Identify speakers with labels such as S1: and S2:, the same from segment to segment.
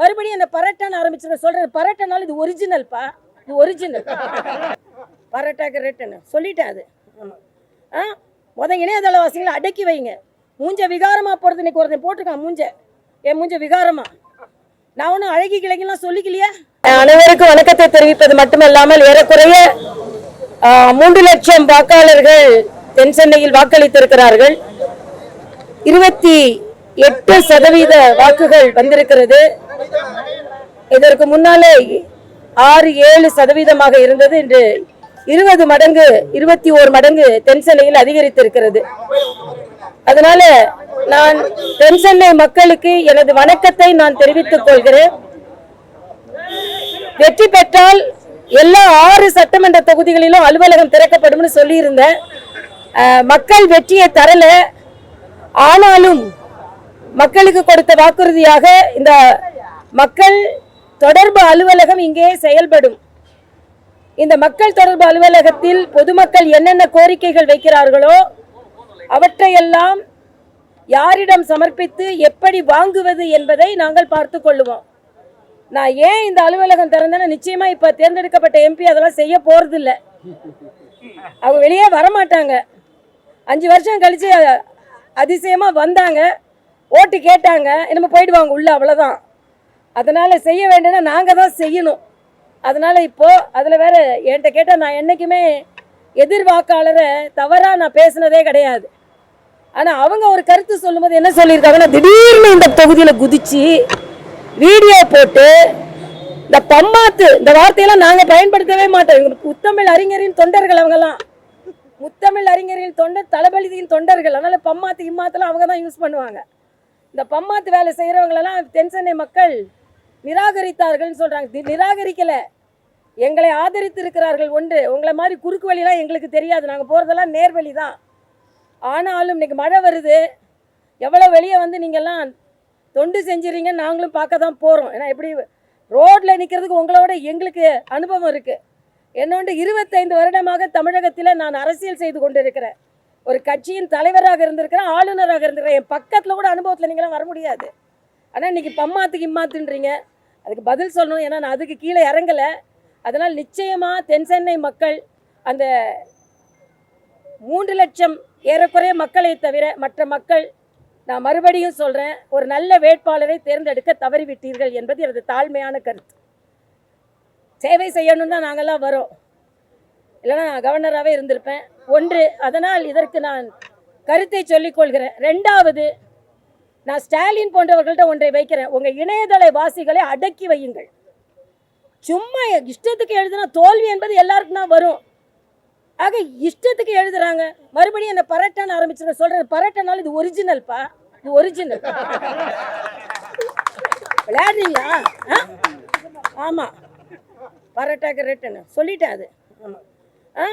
S1: மறுபடியும் அந்த பரோட்டான்னு ஆரம்பிச்சிருக்க சொல்கிறேன் பரோட்டானாலும் இது ஒரிஜினல்ப்பா இது ஒரிஜினல் பரோட்டாக்கு ரேட்டுன்னு. சொல்லிட்டேன் அது. ஆமாம் ஆ? முத இணையதளவாசிகளை அடக்கி வைங்க. மூஞ்ச விகாரமாக போகிறது இன்னைக்கு ஒருத்தன் போட்டிருக்கான் மூஞ்ச. என் மூஞ்ச விகாரமா? நான் ஒன்றும் அழகி கிழங்கெல்லாம் சொல்லிக்கலையா? அனைவருக்கும் வணக்கத்தை தெரிவிப்பது மட்டுமல்லாமல் ஏறக்குறைய மூன்று லட்சம் வாக்காளர்கள் தென் சென்னையில் வாக்களித்திருக்கிறார்கள். இருபத்தி எட்டு சதவீத வாக்குகள் வந்திருக்கிறது. இதற்கு முன்னாலே ஆறு ஏழு சதவீதமாக இருந்தது. இன்று இருபது மடங்கு இருபத்தி ஓரு மடங்கு தென் சென்னையில் அதிகரித்திருக்கிறது. அதனால நான் தென் சென்னை மக்களுக்கு எனது வணக்கத்தை நான் தெரிவித்துக் கொள்கிறேன். வெற்றி பெற்றால் எல்லா ஆறு சட்டமன்ற தொகுதிகளிலும் அலுவலகம் திறக்கப்படும் சொல்லியிருந்தேன். மக்கள் வெற்றியை தரல. ஆனாலும் மக்களுக்கு கொடுத்த வாக்குறுதியாக இந்த மக்கள் தொடர்பு அலுவலகம் இங்கே செயல்படும். இந்த மக்கள் தொடர்பு அலுவலகத்தில் பொதுமக்கள் என்னென்ன கோரிக்கைகள் வைக்கிறார்களோ அவற்றையெல்லாம் யாரிடம் சமர்ப்பித்து எப்படி வாங்குவது என்பதை நாங்கள் பார்த்து கொள்ளுவோம். நான் ஏன் இந்த அலுவலகம் திறந்தேன்னா நிச்சயமா இப்ப தேர்ந்தெடுக்கப்பட்ட எம்பி அதெல்லாம் செய்ய போறது அவங்க வெளியே வரமாட்டாங்க. அஞ்சு வருஷம் கழிச்சு அதிசயமாக அதிசயமா வந்தாங்க. ஓட்டு கேட்டாங்க. நம்ம போயிடுவாங்க உள்ள அவ்வளவுதான். அதனால் செய்ய வேண்டியனா நாங்கள் தான் செய்யணும். அதனால் இப்போது அதில் வேற என்கிட்ட கேட்டால் நான் என்னைக்குமே எதிர்வாக்காளரை தவறாக நான் பேசினதே கிடையாது. ஆனால் அவங்க ஒரு கருத்து சொல்லும்போது என்ன சொல்லியிருக்காங்கன்னா திடீர்னு இந்த தொகுதியில் குதித்து வீடியோ போட்டு இந்த பம்மாத்து இந்த வார்த்தையெல்லாம் நாங்கள் பயன்படுத்தவே மாட்டோம். இவங்க முத்தமிழ் அறிஞரின் தொண்டர்கள் அவங்கெல்லாம். முத்தமிழ் அறிஞரின் தொண்டர் தளபதியின் தொண்டர்கள். அதனால் பம்மாத்து இம்மாத்தெல்லாம் அவங்க தான் யூஸ் பண்ணுவாங்க. இந்த பம்மாத்து வேலை செய்கிறவங்களெல்லாம் தென் சென்னை மக்கள் நிராகரித்தார்கள்னு சொல்கிறாங்க தி- எங்களை ஆதரித்து இருக்கிறார்கள் ஒன்று. உங்களை மாதிரி குறுக்கு வழிலாம் எங்களுக்கு தெரியாது. நாங்கள் போகிறதெல்லாம் நேர்வழி தான். ஆனாலும் இன்றைக்கி மழை வருது. எவ்வளோ வெளியே வந்து நீங்கள்லாம் தொண்டு செஞ்சுறீங்கன்னு நாங்களும் பார்க்க தான் போகிறோம் ஏன்னா எப்படி ரோட்டில் நிற்கிறதுக்கு உங்களோட எங்களுக்கு அனுபவம் இருக்குது என்னோண்டு இருபத்தைந்து வருடமாக தமிழகத்தில் நான் அரசியல் செய்து கொண்டிருக்கிறேன். ஒரு கட்சியின் தலைவராக இருந்திருக்கிறேன் ஆளுநராக இருந்திருக்கிறேன். என் பக்கத்தில் கூட அனுபவத்தில் நீங்களாம் வர முடியாது. ஆனால் இன்றைக்கி பம்மாத்துக்கு இம்மாத்துன்றீங்க அதுக்கு பதில் சொல்லணும். ஏன்னா நான் அதுக்கு கீழே இறங்கலை. அதனால் நிச்சயமாக தென் சென்னை மக்கள் அந்த மூன்று லட்சம் ஏறக்குறைய மக்களை தவிர மற்ற மக்கள் நான் மறுபடியும் சொல்கிறேன் ஒரு நல்ல வேட்பாளரை தேர்ந்தெடுக்க தவறிவிட்டீர்கள் என்பது எனது தாழ்மையான கருத்து. சேவை செய்யணும் தான் நாங்கள்லாம் வரோம் இல்லைன்னா நான் கவர்னராகவே இருந்திருப்பேன். ஒன்று அதனால் இதற்கு நான் கருத்தை சொல்லிக் கொள்கிறேன். ரெண்டாவது நான் ஸ்டாலின் போன்றவர்கள்ட்ட ஒன்றை வைக்கிறேன். உங்கள் இணையதள வாசிகளை அடக்கி வையுங்கள். சும்மா இஷ்டத்துக்கு எழுதுனா தோல்வி என்பது எல்லாருக்கும் தான் வரும். ஆக இஷ்டத்துக்கு எழுதுறாங்க. மறுபடியும் அந்த பரட்டான்னு ஆரம்பிச்சிருக்க சொல்கிறேன் பரட்டனால இது ஒரிஜினல்ப்பா இது ஒரிஜினல் விளையாடுறீங்களா? ஆ? பரட்டாக்கு ரேட்டுன்னு சொல்லிட்டேன் அது. ஆமாம் ஆ?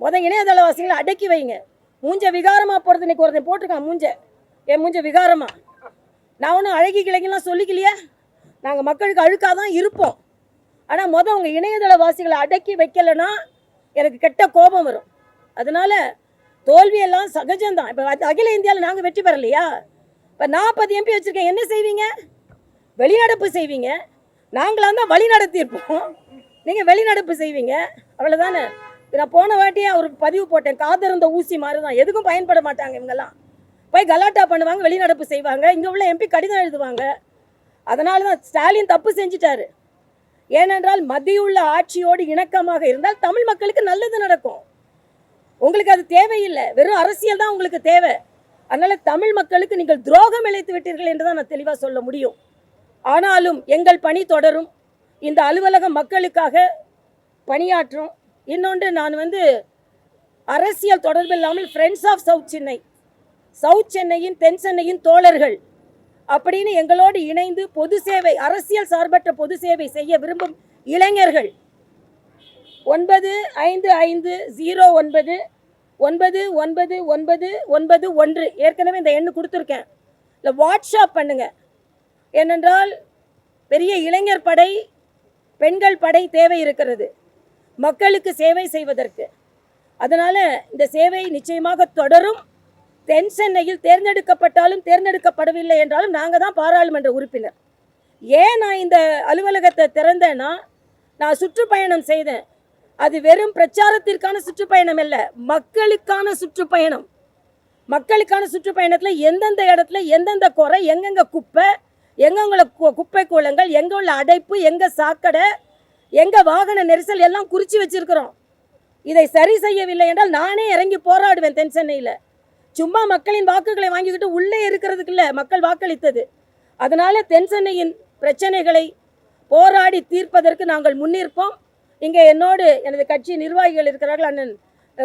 S1: முத இணையதளவாசிகளை அடக்கி வைங்க. மூஞ்ச விகாரமாக போகிறது இன்னைக்கு ஒருத்தன் போட்டிருக்கான் மூஞ்ச. என் மூஞ்ச விகாரமா? நான் ஒன்றும் அழகி கிழங்கெல்லாம் சொல்லிக்கலையே? நாங்கள் மக்களுக்கு அழுக்காக தான் இருப்போம். ஆனால் மொதல் உங்கள் இணையதளவாசிகளை அடக்கி வைக்கலைன்னா எனக்கு கெட்ட கோபம் வரும். அதனால் தோல்வியெல்லாம் சகஜம்தான். இப்போ அகில இந்தியாவில் நாங்கள் வெற்றி பெறலையா? இப்போ நாற்பது எம்பி வச்சுருக்கேன். என்ன செய்வீங்க? வெளிநடப்பு செய்வீங்க. நாங்களாக தான் வழி நடத்தியிருப்போம். நீங்கள் வெளிநடப்பு செய்வீங்க. அவ்வளோதானே நான் போன வாட்டியே ஒரு பதிவு போட்டேன். காதிருந்த ஊசி மாதிரி தான் எதுக்கும் பயன்பட மாட்டாங்க இவங்கெல்லாம். போய் கலாட்டா பண்ணுவாங்க வெளிநடப்பு செய்வாங்க. இங்கே உள்ள எம்பி கடிதம் எழுதுவாங்க. அதனால தான் ஸ்டாலின் தப்பு செஞ்சிட்டாரு. ஏனென்றால் மத்தியுள்ள ஆட்சியோடு இணக்கமாக இருந்தால் தமிழ் மக்களுக்கு நல்லது நடக்கும். உங்களுக்கு அது தேவையில்லை. வெறும் அரசியல் தான் உங்களுக்கு தேவை. அதனால தமிழ் மக்களுக்கு நீங்கள் துரோகம் இழைத்து விட்டீர்கள் என்று தான் நான் தெளிவாக சொல்ல முடியும். ஆனாலும் எங்கள் பணி தொடரும். இந்த அலுவலகம் மக்களுக்காக பணியாற்றும். இன்னொன்று நான் வந்து அரசியல் தொடர்பு இல்லாமல் friends of south Chennai south சென்னையின் தென் சென்னையின் தோழர்கள் அப்படின்னு எங்களோடு இணைந்து பொது சேவை அரசியல் சார்பற்ற பொது சேவை செய்ய விரும்பும் இளைஞர்கள். ஒன்பது ஐந்து ஐந்து ஜீரோ ஒன்பது ஒன்பது ஒன்பது ஒன்பது ஒன்பது ஒன்று. ஏற்கனவே இந்த எண்ணு கொடுத்துருக்கேன். இல்லை வாட்ஸ்அப் பண்ணுங்க. ஏனென்றால் பெரிய இளைஞர் படை பெண்கள் படை தேவை இருக்கிறது. மக்களுக்கு சேவை செய்வதற்கு. அதனால் இந்த சேவை நிச்சயமாக தொடரும். தென் சென்னையில் தேர்ந்தெடுக்கப்பட்டாலும் தேர்ந்தெடுக்கப்படவில்லை என்றாலும் நாங்கள் தான் பாராளுமன்ற உறுப்பினர். ஏன் நான் இந்த அலுவலகத்தை திறந்தேன்னா நான் சுற்றுப்பயணம் செய்தேன். அது வெறும் பிரச்சாரத்திற்கான சுற்றுப்பயணம் அல்ல மக்களுக்கான சுற்றுப்பயணம். மக்களுக்கான சுற்றுப்பயணத்தில் எந்தெந்த இடத்துல எந்தெந்த குறை எங்கெங்கே குப்பை எங்கெங்க கு- குப்பை கூலங்கள் எங்கே உள்ள அடைப்பு எங்கே சாக்கடை எங்கே வாகன நெரிசல் எல்லாம் குறித்து வச்சிருக்கிறோம். இதை சரி செய்யவில்லை என்றால் நானே இறங்கி போராடுவேன் தென் சென்னையில். சும்மா மக்களின் வாக்குகளை வாங்கிக்கிட்டு உள்ளே இருக்கிறதுக்கு இல்லை மக்கள் வாக்களித்தது. அதனால் தென் சென்னையின் பிரச்சனைகளை போராடி தீர்ப்பதற்கு நாங்கள் முன்னிற்போம். இங்கே என்னோடு எனது கட்சி நிர்வாகிகள் இருக்கிறார்கள் அண்ணன்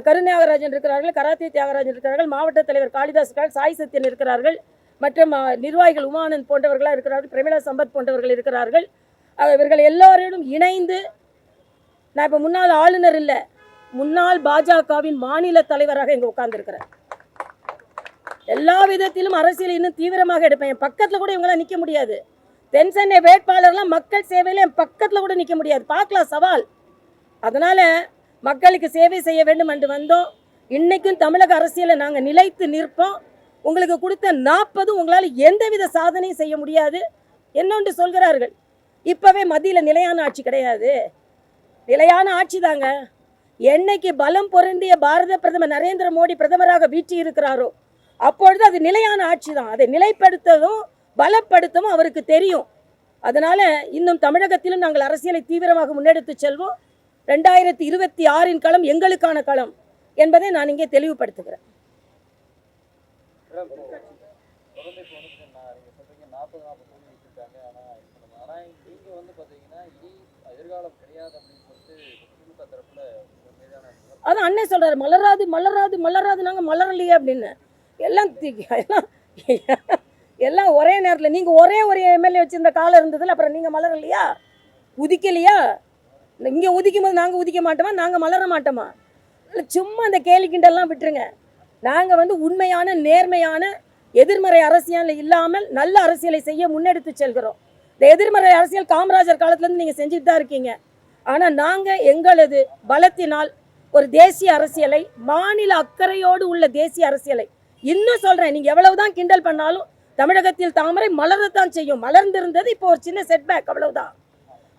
S1: கருநாகராஜன் இருக்கிறார்கள் கராத்தே தியாகராஜன் இருக்கிறார்கள் மாவட்ட தலைவர் காளிதாஸ் சாய் சத்யன் இருக்கிறார்கள் மற்றும் நிர்வாகிகள் உமானந்த் போன்றவர்களாக இருக்கிறார்கள் பிரமிளா சம்பத் போன்றவர்கள் இருக்கிறார்கள். இவர்கள் எல்லோரோடும் இணைந்து நான் இப்போ முன்னாள் ஆளுநர் இல்லை முன்னாள் பாஜகவின் மாநில தலைவராக இங்கே உட்கார்ந்துருக்கிறேன். எல்லா விதத்திலும் அரசியல் இன்னும் தீவிரமாக எடுப்பேன். என் பக்கத்தில் கூட இவங்களாம் நிற்க முடியாது. தென் சென்னை வேட்பாளர்லாம் மக்கள் சேவையில் என் பக்கத்தில் கூட நிற்க முடியாது. பார்க்கலாம் சவால். அதனால் மக்களுக்கு சேவை செய்ய வேண்டும் என்று வந்தோம். இன்றைக்கும் தமிழக அரசியலை நாங்கள் நிலைத்து நிற்போம். உங்களுக்கு கொடுத்த நாற்பது உங்களால் எந்தவித சாதனையும் செய்ய முடியாது. என்னொன்று சொல்கிறார்கள் இப்போவே மத்தியில் நிலையான ஆட்சி கிடையாது. நிலையான ஆட்சி தாங்க. என்னைக்கு பலம் பொருந்திய பாரத பிரதமர் நரேந்திர மோடி பிரதமராக வீற்றி இருக்கிறாரோ அப்பொழுது அது நிலையான ஆட்சி தான் அதை நிலைப்படுத்தவும் பலப்படுத்தவும் அவருக்கு தெரியும். அதனால் இன்னும் தமிழகத்திலும் நாங்கள் அரசியலை தீவிரமாக முன்னெடுத்து செல்வோம். ரெண்டாயிரத்தி இருபத்தி ஆறின் களம் எங்களுக்கான களம் என்பதை நான் இங்கே தெளிவுபடுத்துகிறேன். அதான் அண்ணன் சொல்றாரு மலராது மலராது மலராது நாங்கள் மலரலையே அப்படின்னு. எல்லாம் எல்லாம் எல்லாம் ஒரே நேரத்தில். நீங்கள் ஒரே ஒரு எம்எல்ஏ வச்சுருந்த காலம் இருந்ததில்ல அப்புறம் நீங்கள் மலரலையா? உதிக்கலையா? இங்கே உதிக்கும் போது நாங்கள் உதிக்க மாட்டோமா? நாங்கள் மலர மாட்டோமா? இல்லை சும்மா அந்த கேலி கிண்டெல்லாம் விட்டுருங்க. நாங்கள் வந்து உண்மையான நேர்மையான எதிர்மறை அரசியல் இல்லாமல் நல்ல அரசியலை செய்ய முன்னெடுத்து செல்கிறோம். இந்த எதிர்மறை அரசியல் காமராஜர் காலத்துலேருந்து நீங்கள் செஞ்சுட்டு தான் இருக்கீங்க. ஆனால் நாங்கள் எங்களது பலத்தினால் ஒரு தேசிய அரசியலை மாநில அக்கறையோடு உள்ள தேசிய அரசியலை இன்னும் சொல்கிறேன் நீங்கள் எவ்வளவுதான் கிண்டல் பண்ணாலும் தமிழகத்தில் தாமரை மலரத்தான் செய்யும். மலர்ந்திருந்தது இப்போ ஒரு சின்ன செட்பேக் அவ்வளவுதான்.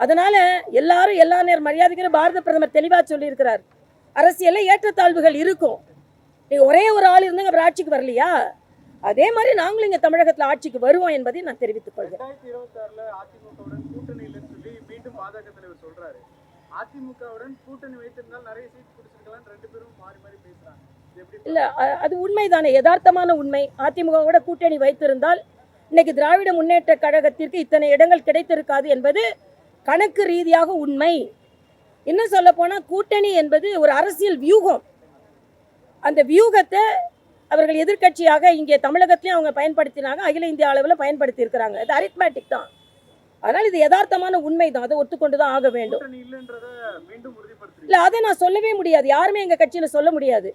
S1: அதனால எல்லாரும் எல்லா நேரம் மரியாதைக்கிற பாரத பிரதமர் தெளிவாக சொல்லியிருக்கிறார். அரசியலில் ஏற்றத்தாழ்வுகள் இருக்கும். நீங்கள் ஒரே ஒரு ஆள் இருந்தாங்க அப்புறம் ஆட்சிக்கு வரலையா? அதே மாதிரி நாங்களும் இங்கே தமிழகத்தில் ஆட்சிக்கு வருவோம் என்பதை நான் தெரிவித்துக் கொள்கிறேன்.
S2: அதிமுகவுடன் கூட்டணி சொல்றாரு. அதிமுகவுடன் கூட்டணி வைத்திருந்தால் நிறைய சீட் பிடிச்சிருக்கலாம் ரெண்டு பேரும் மாறி மாறி பேசுறாங்க.
S1: இல்லை அது உண்மைதானே? யதார்த்தமான உண்மை. அதிமுகவோட கூட்டணி வைத்திருந்தால் இன்னைக்கு திராவிட முன்னேற்ற கழகத்திற்கு இத்தனை இடங்கள் கிடைத்திருக்காது என்பது கணக்கு ரீதியாக உண்மை. இன்னும் சொல்ல போனா கூட்டணி என்பது ஒரு அரசியல் வியூகம். அந்த வியூகத்தை அவர்கள் எதிர்க்கட்சியாக இங்கே தமிழகத்திலையும் அவங்க பயன்படுத்தினாங்க அகில இந்திய அளவில் பயன்படுத்தி இருக்கிறாங்க அரித்மேட்டிக் தான். அதனால் இது யதார்த்தமான உண்மை தான் அதை ஒத்துக்கொண்டு தான் ஆக வேண்டும். இல்லை அதை நான் சொல்லவே முடியாது. யாருமே எங்கள் கட்சியில் சொல்ல முடியாது.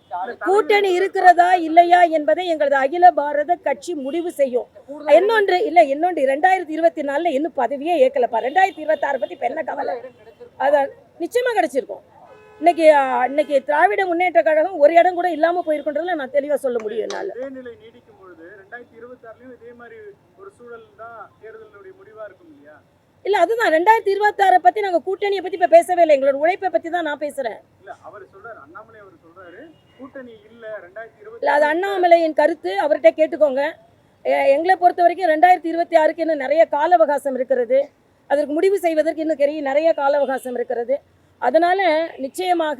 S1: கூட்டணி இருக்கிறதா இல்லையா என்பதை எங்களது அகில பாரத கட்சி முடிவு செய்யும். இன்னொன்று இல்லை இன்னொன்று ரெண்டாயிரத்தி இருபத்தி நாலில் இன்னும் பதவியே ஏற்கலப்பா. ரெண்டாயிரத்தி இருபத்தாறு பற்றி இப்போ என்ன கவலை? அதான் நிச்சயமாக கிடைச்சிருக்கும். இன்னைக்கு இன்னைக்கு திராவிட முன்னேற்ற கழகம் ஒரு இடம் கூட இல்லாமல் போயிருக்குன்றதுல நான் தெளிவாக சொல்ல முடியும் என்னால்.
S2: ரெண்டாயிரத்தி இருபத்தி ஆறுலயும் இதே மாதிரி ஒரு சூழல் தான் தேர்தலுடைய முடிவா இருக்கும் இல்லையா?
S1: இல்லை அதுதான். ரெண்டாயிரத்தி இருபத்தாறை பற்றி நாங்கள் கூட்டணியை பற்றி இப்போ பேசவே இல்லை. எங்களோட உழைப்பை பற்றி தான் நான் பேசுகிறேன்
S2: இல்ல அவர் சொல்றாரு அண்ணாமலை அவர் சொல்றாரு கூட்டணி இல்ல ரெண்டாயிரத்தி
S1: இல்லை அது
S2: இருபத்தி
S1: அண்ணாமலையின் கருத்து. அவர்கிட்ட கேட்டுக்கோங்க. எங்களை பொறுத்த வரைக்கும் ரெண்டாயிரத்தி இருபத்தி ஆறுக்கு இன்னும் நிறைய கால அவகாசம் இருக்கிறது. அதற்கு முடிவு செய்வதற்கு இன்னும் நிறைய நிறைய கால அவகாசம் இருக்கிறது. அதனால நிச்சயமாக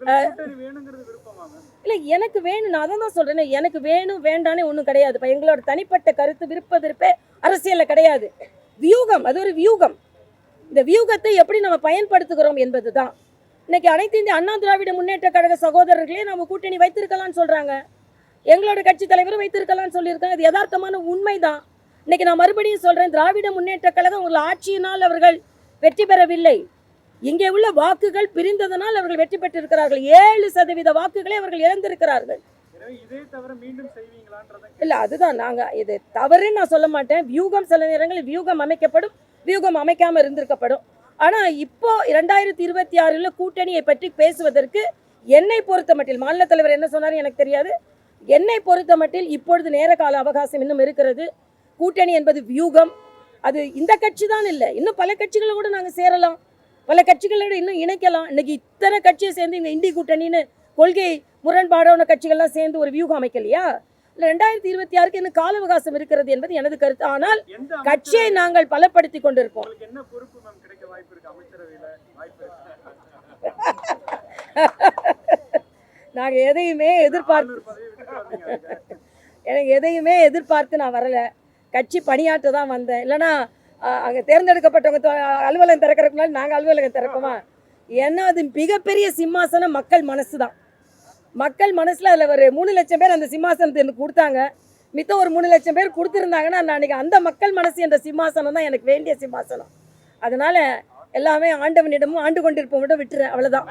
S2: வேணுங்கிறது
S1: இல்லை எனக்கு வேணும் நான் அதை தான் சொல்கிறேன் எனக்கு வேணும் வேண்டானே ஒன்றும் கிடையாது. இப்போ எங்களோட தனிப்பட்ட கருத்து விருப்ப விருப்பே அரசியலில் கிடையாது. வியூகம் அது ஒரு வியூகம். இந்த வியூகத்தை எப்படி நம்ம பயன்படுத்துகிறோம் என்பது தான் இன்னைக்கு அனைத்து இந்திய அண்ணா திராவிட முன்னேற்ற கழக சகோதரர்களே நம்ம கூட்டணி வைத்திருக்கலாம்னு சொல்கிறாங்க எங்களோட கட்சி தலைவரும் வைத்திருக்கலாம்னு சொல்லியிருக்காங்க. இது யதார்த்தமான உண்மை தான் இன்னைக்கு நான் மறுபடியும் சொல்கிறேன் திராவிட முன்னேற்ற கழகம் உங்கள் ஆட்சியினால் அவர்கள் வெற்றி பெறவில்லை. இங்கே உள்ள வாக்குகள் பிரிந்ததனால் அவர்கள் வெற்றி பெற்றிருக்கிறார்கள். ஏழு சதவீத வாக்குகளை அவர்கள் இழந்திருக்கிறார்கள். இல்லை அதுதான் நாங்கள் இது தவறுன்னு நான் சொல்ல மாட்டேன். வியூகம் சில நேரங்களில் வியூகம் அமைக்கப்படும் வியூகம் அமைக்காமல் இருந்திருக்கப்படும். ஆனால் இப்போ இரண்டாயிரத்தி இருபத்தி ஆறில் கூட்டணியை பற்றி பேசுவதற்கு என்னை பொறுத்த மட்டில் மாநில தலைவர் என்ன சொன்னார் எனக்கு தெரியாது. என்னை பொறுத்த மட்டில் இப்பொழுது நேர கால அவகாசம் இன்னும் இருக்கிறது. கூட்டணி என்பது வியூகம். அது இந்த கட்சி தான் இல்லை இன்னும் பல கட்சிகளை கூட நாங்கள் சேரலாம். பல கட்சிகளோட இன்னும் இணைக்கலாம். இன்னைக்கு இத்தனை கட்சியை சேர்ந்து இங்கே இந்தி கூட்டணின்னு கொள்கை முரண்பாடான கட்சிகள்லாம் சேர்ந்து ஒரு வியூகம் அமைக்கலையா? இல்லை ரெண்டாயிரத்தி இருபத்தி ஆறுக்கு இன்னும் கால அவகாசம் இருக்கிறது என்பது எனது கருத்து. ஆனால் கட்சியை நாங்கள் பலப்படுத்தி கொண்டிருப்போம். நாங்கள் எதையுமே எதிர்பார்த்து. எனக்கு எதையுமே எதிர்பார்த்து நான் வரல. கட்சி பணியாற்ற தான் வந்தேன். இல்லைன்னா அங்கே தேர்ந்தெடுக்கப்பட்டவங்க அலுவலகம் திறக்கறதுக்கு முன்னாடி நாங்கள் அலுவலகம் திறப்போமா? ஏன்னா அது மிகப்பெரிய சிம்மாசனம் மக்கள் மனசு தான் மக்கள் மனசில் அதில் ஒரு மூணு லட்சம் பேர் அந்த சிம்மாசனத்தை எனக்கு கொடுத்தாங்க. மித்த ஒரு மூணு லட்சம் பேர் கொடுத்துருந்தாங்கன்னா நான் அன்றைக்கி அந்த மக்கள் மனசு என்ற சிம்மாசனம் தான் எனக்கு வேண்டிய சிம்மாசனம். அதனால் எல்லாமே ஆண்டவனிடமும் ஆண்டு கொண்டிருப்பவங்கிட்ட விட்டுறேன் அவ்வளோதான்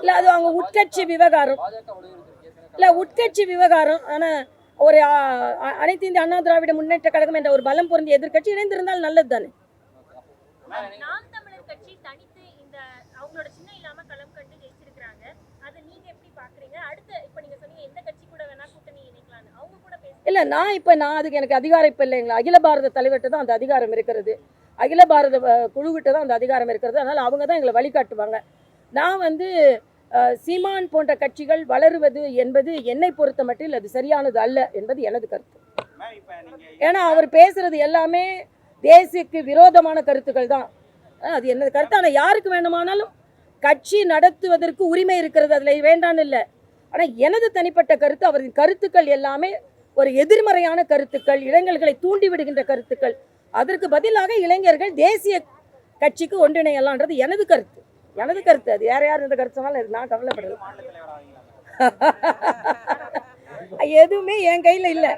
S1: இல்லை அது அவங்க உட்கட்சி விவகாரம். இல்லை உட்கட்சி விவகாரம். ஆனால் ஒரு அனைத்து இந்திய அண்ணா திராவிட முன்னேற்ற கழகம் என்ற ஒரு பலம் பொருந்திய எதிர்க்கட்சி இணைந்திருந்தால் நல்லது தானே
S3: நாம் தமிழர் கட்சி தனித்து இந்த அவங்களோட சின்ன இல்லாம களம் கண்டு ஜெயிச்சிருக்காங்க அதை நீங்க எப்படி பாக்குறீங்க அடுத்து இப்ப நீங்க சொன்னீங்க எந்த கட்சி கூட வேணா கூட்டணி இணைக்கலாம்னு. அவங்க கூட பேச
S1: இல்லை நான் இப்போ நான் அதுக்கு எனக்கு அதிகாரம் இப்போ இல்லைங்களா அகில பாரத தலைவர்கிட்ட தான் அந்த அதிகாரம் இருக்கிறது. அகில பாரத குழுவிட்ட தான் அந்த அதிகாரம் இருக்கிறது. அதனால் அவங்க தான் எங்களை வழிகாட்டுவாங்க. நான் வந்து சீமான் போன்ற கட்சிகள் வளருவது என்பது என்னை பொறுத்த மட்டில் அது சரியானது அல்ல என்பது எனது கருத்து. ஏன்னா அவர் பேசுறது எல்லாமே தேசியக்கு விரோதமான கருத்துக்கள் தான். அது எனது கருத்து. ஆனால் யாருக்கு வேணுமானாலும் கட்சி நடத்துவதற்கு உரிமை இருக்கிறது அதில் வேண்டான்னு இல்லை. ஆனால் எனது தனிப்பட்ட கருத்து அவரின் கருத்துக்கள் எல்லாமே ஒரு எதிர்மறையான கருத்துக்கள் இளைஞர்களை தூண்டிவிடுகின்ற கருத்துக்கள். அதற்கு பதிலாக இளைஞர்கள் தேசிய கட்சிக்கு ஒன்றிணையலான்றது எனது கருத்து. எனது கருத்து அது யார் யார் இந்த கருத்து சொன்னாலும் அது நான் கவலைப்படல எதுவுமே என் கையில் இல்லை.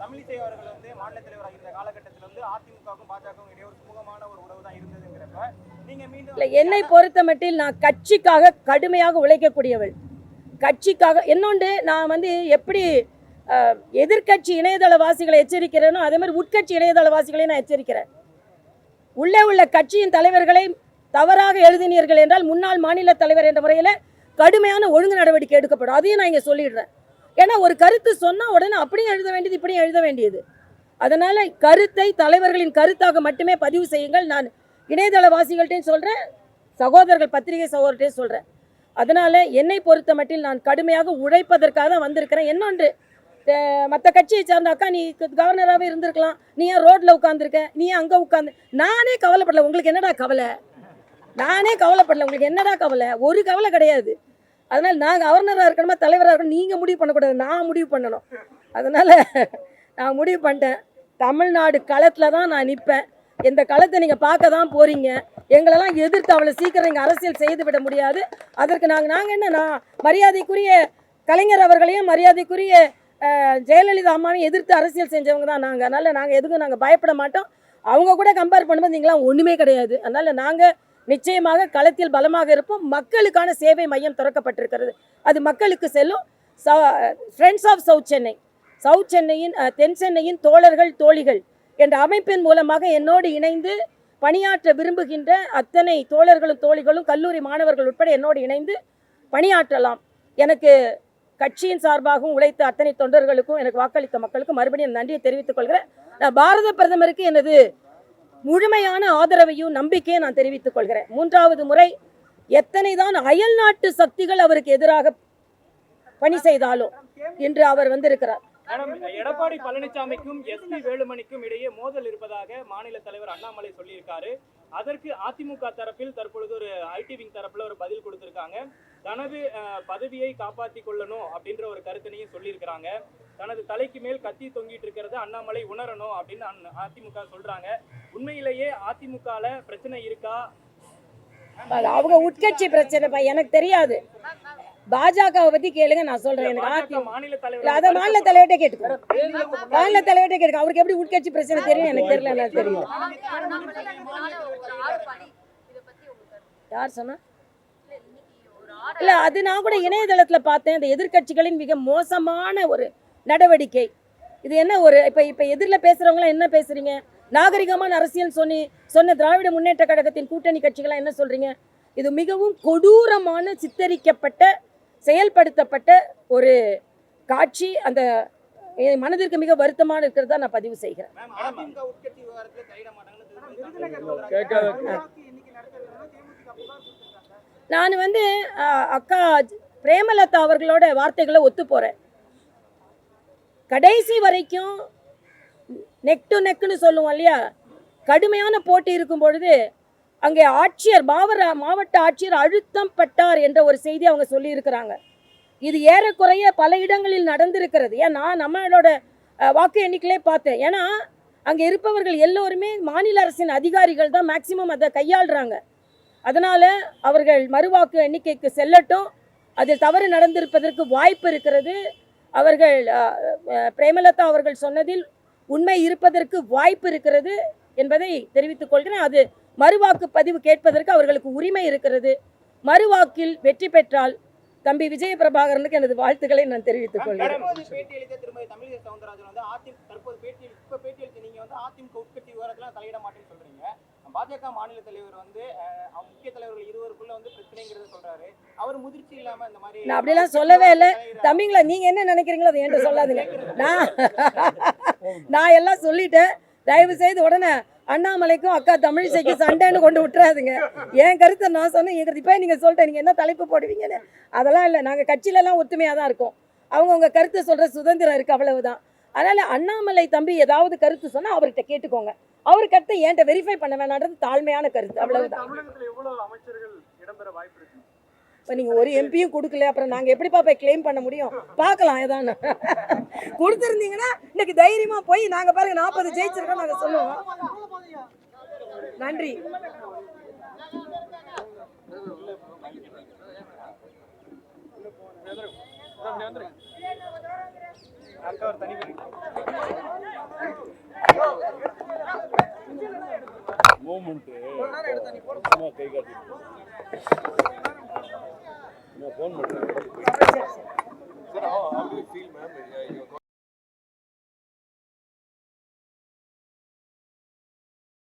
S4: தமிழிசை அவர்கள் வந்து மாநில தலைவராக இருந்த காலகட்டத்தில் வந்து அதிமுகவுக்கும் பாஜகவும் இடையே ஒரு சுமூகமான ஒரு உறவு தான் இருந்ததுங்கிறப்ப நீங்க மீண்டும்
S1: இல்லை என்னை பொறுத்த மட்டில் நான் கட்சிக்காக கடுமையாக உழைக்கக்கூடியவள். கட்சிக்காக இன்னொன்று நான் வந்து எப்படி அஹ், எதிர்க்கட்சி இணையதளவாசிகளை எச்சரிக்கிறேனோ அதே மாதிரி உட்கட்சி இணையதளவாசிகளையும் நான் எச்சரிக்கிறேன். உள்ளே உள்ள கட்சியின் தலைவர்களை தவறாக எழுதினீர்கள் என்றால் முன்னாள் மாநில தலைவர் என்ற முறையில் கடுமையான ஒழுங்கு நடவடிக்கை எடுக்கப்படும். அதையும் நான் இங்கே சொல்லிடுறேன். ஏன்னா ஒரு கருத்து சொன்னால் உடனே அப்படியும் எழுத வேண்டியது இப்படியும் எழுத வேண்டியது. அதனால் கருத்தை தலைவர்களின் கருத்தாக மட்டுமே பதிவு செய்யுங்கள். நான் இணையதளவாசிகள்கிட்டையும் சொல்கிறேன் சகோதரர்கள் பத்திரிகை சகோதரர்கிட்டையும் சொல்கிறேன் அதனால் என்னை பொறுத்த மட்டில் நான் கடுமையாக உழைப்பதற்காக தான் வந்திருக்கிறேன். என்னொன்று மற்ற கட்சியை சார்ந்த அக்கா நீ கவர்னராகவே இருந்திருக்கலாம். நீ ஏன் ரோட்டில் உட்காந்துருக்க நீ ஏன் அங்கே உட்காந்து நானே கவலைப்படல. உங்களுக்கு என்னடா கவலை? நானே கவலைப்படல. உங்களுக்கு என்னடா கவலை? ஒரு கவலை கிடையாது. அதனால் நான் கவர்னராக இருக்கணுமா தலைவராக இருக்கணும் நீங்கள் முடிவு பண்ணக்கூடாது. நான் முடிவு பண்ணணும். அதனால் நான் முடிவு பண்ணிட்டேன். தமிழ்நாடு களத்தில் தான் நான் நிற்பேன் இந்த களத்தை நீங்கள் பார்க்க தான் போகிறீங்க எங்களெல்லாம் எதிர்த்து அவ்வளோ சீக்கிரம் நீங்கள் அரசியல் செய்து விட முடியாது. அதற்கு நாங்கள் நாங்கள் என்ன நான் மரியாதைக்குரிய கலைஞர் அவர்களையும் மரியாதைக்குரிய ஜெயலலிதா அம்மாவையும் எதிர்த்து அரசியல் செஞ்சவங்க தான் நாங்கள் அதனால் நாங்கள் எதுக்கும் நாங்கள் பயப்பட மாட்டோம். அவங்க கூட கம்பேர் பண்ணும்போது நீங்களாம் ஒன்றுமே கிடையாது. அதனால் நாங்கள் நிச்சயமாக களத்தில் பலமாக இருப்போம். மக்களுக்கான சேவை மையம் திறக்கப்பட்டிருக்கிறது. அது மக்களுக்கு செல்லும். Friends of south Chennai south சென்னையின் தென் சென்னையின் தோழர்கள் தோழிகள் என்ற அமைப்பின் மூலமாக என்னோடு இணைந்து பணியாற்ற விரும்புகின்ற அத்தனை தோழர்களும் தோழிகளும் கல்லூரி மாணவர்கள் உட்பட என்னோடு இணைந்து பணியாற்றலாம். எனக்கு கட்சியின் சார்பாகவும் உழைத்த அத்தனை தொண்டர்களுக்கும் எனக்கு வாக்களித்த மக்களுக்கும் மறுபடியும் நன்றியை தெரிவித்துக் கொள்கிறேன். நான் பாரத பிரதமருக்கு எனது முழுமையான ஆதரவையும் நம்பிக்கையை நான் தெரிவித்துக் கொள்கிறேன். மூன்றாவது முறை எத்தனை தான் அயல் நாட்டு சக்திகள் அவருக்கு எதிராக பணி செய்தாலும் இன்று அவர் வந்திருக்கிறார்.
S4: எடப்பாடி பழனிசாமிக்கும் எஸ்பி வேலுமணிக்கும் இடையே மோதல் இருப்பதாக மாநில தலைவர் அண்ணாமலை சொல்லியிருக்காரு. அதற்கு அதிமுக தரப்பில் தற்பொழுது ஒரு ஐடி விங் தரப்புல ஒரு பதில் கொடுத்திருக்காங்க. தனது பதவியை காப்பாத்தி கொள்ளணும் அப்படின்ற ஒரு கருத்தினையும் சொல்லியிருக்கிறாங்க. தனது தலைக்கு மேல் கத்தி தொங்கிட்டு இருக்கிறத அண்ணாமலை உணரணும் அப்படின்னு அதிமுக சொல்றாங்க. உண்மையிலேயே அதிமுகல பிரச்சனை இருக்கா?
S1: அது அவங்க உட்கட்சி பிரச்சனைப்பா எனக்கு தெரியாது. பாஜகவை பத்தி கேளுங்க நான் சொல்றேன். எனக்கு
S4: மாநில தலைவர்
S1: அதை மாநில தலைவர்கிட்ட கேட்டுக்கோ. மாநில தலைவர்கிட்ட கேட்க அவருக்கு எப்படி உட்கட்சி பிரச்சனை தெரியும்? எனக்கு தெரியல எனக்கு தெரியல. யார் சொன்னா? இல்ல அது நான் கூட இணையதளத்துல பார்த்தேன். இந்த எதிர்க்கட்சிகளின் மிக மோசமான ஒரு நடவடிக்கை. இது என்ன ஒரு இப்ப இப்ப எதிரில் பேசுறவங்களாம் என்ன பேசுறீங்க? நாகரிகமான அரசியல் சொன்னி சொன்ன திராவிட முன்னேற்ற கழகத்தின் கூட்டணி கட்சிகளாம் என்ன சொல்றீங்க? இது மிகவும் கொடூரமான சித்தரிக்கப்பட்ட செயல்படுத்தப்பட்ட ஒரு காட்சி. அந்த என் மனதிற்கு மிக வருத்தமான இருக்கிறதா நான் பதிவு செய்கிறேன்
S4: மேம் அதிமுக உட்கட்சி விவகாரத்துல தலையிட மாட்டாங்கன்னு திருமதி
S2: விருதுநகர்
S4: தமிழிசை சொல்றாங்க.
S2: வாக்கு எண்ணிக்கை நடத்துறதுனா தேமுதிக புகார் கொடுத்திருக்காங்க
S1: நான் வந்து அக்கா பிரேமலதா அவர்களோட வார்த்தைகளை ஒத்து போகிறேன் கடைசி வரைக்கும் நெக் டு நெக்குன்னு சொல்லுவோம் இல்லையா? கடுமையான போட்டி இருக்கும் பொழுது அங்கே ஆட்சியர் மாவர மாவட்ட ஆட்சியர் அழுத்தம் பட்டார் என்ற ஒரு செய்தி அவங்க சொல்லியிருக்கிறாங்க. இது ஏறக்குறைய பல இடங்களில் நடந்திருக்கிறது. ஏன் நான் நம்மளோட வாக்கு எண்ணிக்கையிலே பார்த்தேன். ஏன்னா அங்கே இருப்பவர்கள் எல்லோருமே மாநில அரசின் அதிகாரிகள் தான் மேக்சிமம் அதை கையாளுறாங்க. அதனால் அவர்கள் மறுவாக்கு எண்ணிக்கைக்கு செல்லட்டும். அதில் தவறு நடந்திருப்பதற்கு வாய்ப்பு இருக்கிறது. அவர்கள் பிரேமலதா அவர்கள் சொன்னதில் உண்மை இருப்பதற்கு வாய்ப்பு இருக்கிறது என்பதை தெரிவித்துக் கொள்கிறேன். அது மறுவாக்கு பதிவு கேட்பதற்கு அவர்களுக்கு உரிமை இருக்கிறது. மறுவாக்கில் வெற்றி பெற்றால் தம்பி விஜய பிரபாகரனுக்கு எனது வாழ்த்துக்களை நான் தெரிவித்துக் கொள்கிறேன்.
S4: அதிமுக உட்கட்சி தலையிட மாட்டேன்னு சொல்றீங்க. பாஜக மாநில தலைவர் வந்து முக்கிய தலைவர்கள் இருவருக்குள்ள வந்து பிரச்சனைங்கிறத சொல்றாரு. அவர் முதிர்ச்சி இல்லாம இந்த மாதிரி
S1: நான் அப்படிலாம் சொல்லவே இல்லை. தம்பிங்களா நீங்க என்ன நினைக்கிறீங்களோ அதை என்கிட்ட சொல்லாதுங்க. நான் நான் எல்லாம் சொல்லிட்டேன். தயவு செய்து உடனே அண்ணாமலைக்கும் அக்கா தமிழிசைக்கும் சண்டைன்னு கொண்டு விட்டுறாதுங்க. என் கருத்தை நான் சொன்னேன். என் கருத்து இப்போ நீங்கள் சொல்லிட்டேன். நீங்கள் என்ன தலைப்பு போடுவீங்கன்னு. அதெல்லாம் இல்லை. நாங்கள் கட்சியிலலாம் ஒத்துமையாக தான் இருக்கோம். அவங்கவுங்க கருத்து சொல்கிற சுதந்திரம் இருக்குது அவ்வளவுதான். அதனால் அண்ணாமலை தம்பி ஏதாவது கருத்து சொன்னால் அவர்கிட்ட கேட்டுக்கோங்க. அவர் கருத்தை என்கிட்ட வெரிஃபை பண்ண வேணான்றது தாழ்மையான கருத்து. அவ்வளவுதான்.
S2: தமிழகத்துல எவ்வளவு அமைச்சர்கள் இடம்பெற வாய்ப்பு இருக்கு?
S1: இப்போ நீங்கள் ஒரு எம்பியும் கொடுக்கல அப்புறம் நாங்கள் எப்படிப்பா போய் க்ளைம் பண்ண முடியும்? பார்க்கலாம் ஏதான்னு கொடுத்துருந்தீங்கன்னா இன்னைக்கு தைரியமாக போய் நாங்கள் பாருங்க நாற்பது ஜெயிச்சிருக்கோம் நாங்கள் சொல்லுவோம். நன்றி.
S4: பண்ணி
S5: மூமெண்ட் சும்மா கை காட்டி நான் ஃபோன் பண்ணுறேன்